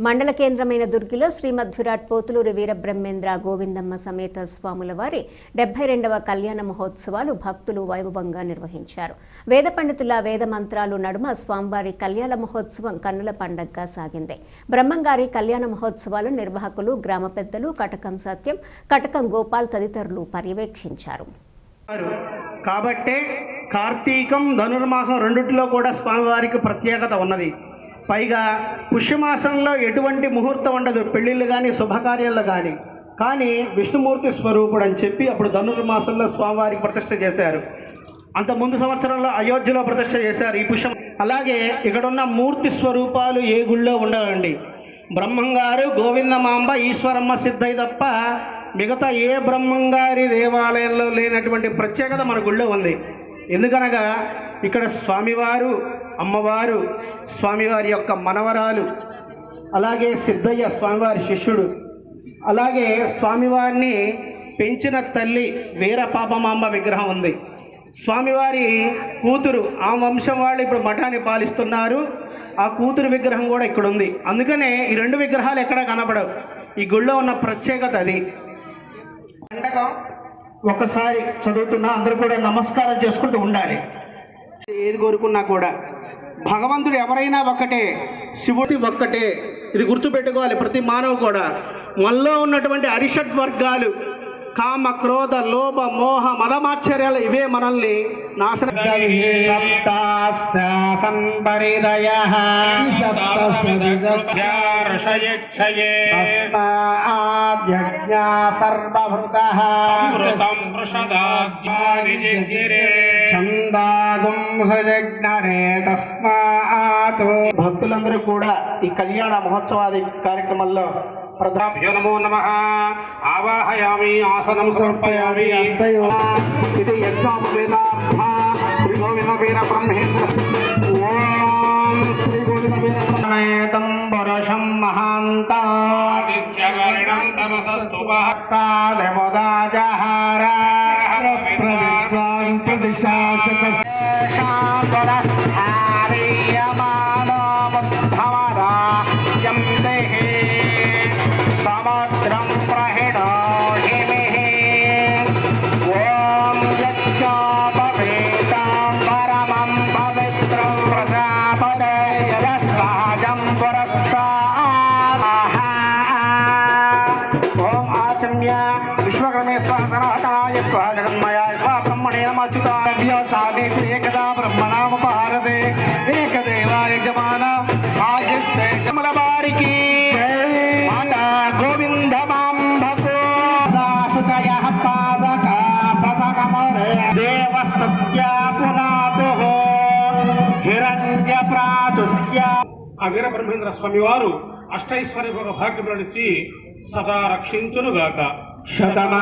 మండల కేంద్రమైన దుర్గిలో శ్రీమద్విరాట్ పోతులూరి వీరబ్రహ్మేంద్ర గోవిందమ్మ సమేత స్వాముల వారి డెబ్బై రెండవ కళ్యాణ మహోత్సవాలు భక్తులు వైభవంగా నిర్వహించారు. వేద పండితుల వేద మంత్రాలు నడుమ స్వామివారి కళ్యాణ మహోత్సవం కన్నుల పండగగా సాగింది. బ్రహ్మంగారి కళ్యాణ మహోత్సవాలు నిర్వాహకులు గ్రామ పెద్దలు కటకం సత్యం కటకం గోపాల్ తదితరులు పర్యవేక్షించారు. కాబట్టే కార్తీకం ధనుర్మాసం రెండిట్లో కూడా స్వామివారికి ప్రత్యేకత ఉన్నది. పైగా పుష్యమాసంలో ఎటువంటి ముహూర్తం ఉండదు. పెళ్ళిళ్ళు కానీ శుభకార్యాలు కానీ కానీ విష్ణుమూర్తి స్వరూపుడు అని చెప్పి అప్పుడు ధనుర్మాసంలో స్వామివారికి ప్రతిష్ట చేశారు. అంత ముందు సంవత్సరంలో అయోధ్యలో ప్రతిష్ట చేశారు ఈ పుష్యం అలాగే ఇక్కడున్న మూర్తి స్వరూపాలు ఏ గుళ్ళో ఉండవండి. బ్రహ్మంగారు గోవిందమాంబ ఈశ్వరమ్మ సిద్ధయ్య తప్ప మిగతా ఏ బ్రహ్మంగారి దేవాలయంలో లేనటువంటి ప్రత్యేకత మన గుళ్ళో ఉంది. ఎందుకనగా ఇక్కడ స్వామివారు అమ్మవారు స్వామివారి యొక్క మనవరాలు అలాగే సిద్ధయ్య స్వామివారి శిష్యుడు అలాగే స్వామివారిని పెంచిన తల్లి వీర పాపమాంబ విగ్రహం ఉంది. స్వామివారి కూతురు ఆ వంశం వాళ్ళు ఇప్పుడు మఠాన్ని పాలిస్తున్నారు. ఆ కూతురు విగ్రహం కూడా ఇక్కడ ఉంది. అందుకనే ఈ రెండు విగ్రహాలు ఎక్కడా కనపడవు. ఈ గుళ్ళో ఉన్న ప్రత్యేకత అది. పండగం ఒకసారి చదువుతున్నా అందరూ కూడా నమస్కారం చేసుకుంటూ ఉండాలి. ఏది కోరుకున్నా కూడా భగవంతుడు ఎవరైనా ఒక్కటే శివుడి ఒక్కటే. ఇది గుర్తుపెట్టుకోవాలి ప్రతి మానవు కూడా. మనలో ఉన్నటువంటి అరిషడ్ వర్గాలు కామ క్రోధ లోభ మోహ మదమాశ్చర్యాలు ఇవే మనల్ని నాశనం భక్తులందరూ కూడా ఈ కళ్యాణ మహోత్సవాది కార్యక్రమంలో प्रदाभ्यो नमो नमः। आवाहयामि आसनं समर्पयामि। अन्तयो इति यज्ञोपवेदार्था श्रीगोविन्दवीरब्रह्मेन्द्र ॐ श्रीगोविन्दवीरब्रह्मेतं पुरुषं महान्तादित्यवर्णं तमसस्तुपहक्तादमुदाजहार प्रविद्वान् प्रतिशासकपुरस्थारीयमानमुद्धवरा यं देहे सहजं पुरस्तात् आचम्य विश्वकर्मे स्वः सनातनाय स्वः जगन्मयाय स्वः ब्रह्मणे नमच्युताभ्य सामित्रि एकदा ब्रह्मणामुपहारते एकदेवाय जमाना आयस्ते पुनः ఆ వీరబ్రహ్మేంద్ర స్వామి వారు అష్టైశ్వర్య భాగ్యములనిచ్చి సదా రక్షించునుగాక. శతమా